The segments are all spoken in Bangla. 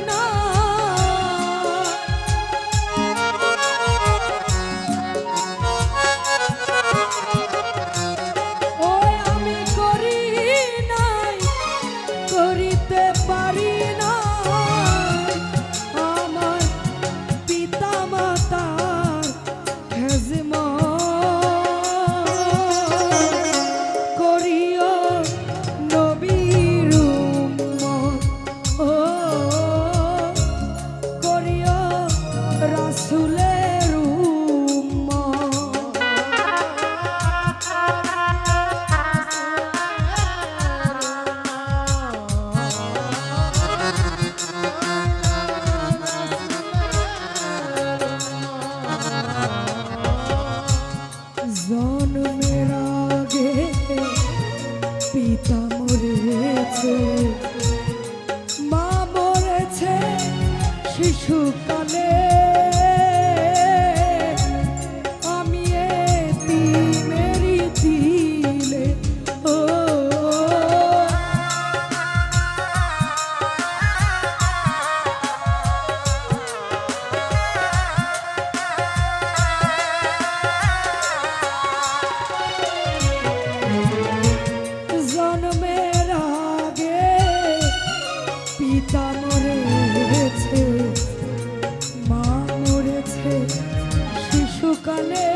not মরেছে। মা বলেছে শিশু মরেছে মা মরেছে শিশুকালে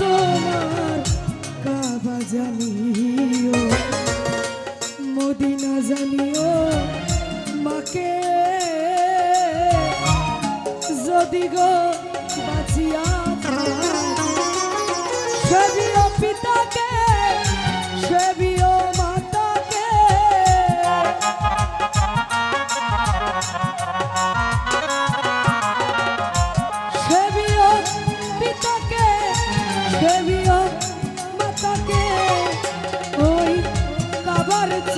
তোমার কাবা জানিও মদিনা জানিও মাকে। যদি গো বাঁচিয়া যদি серце.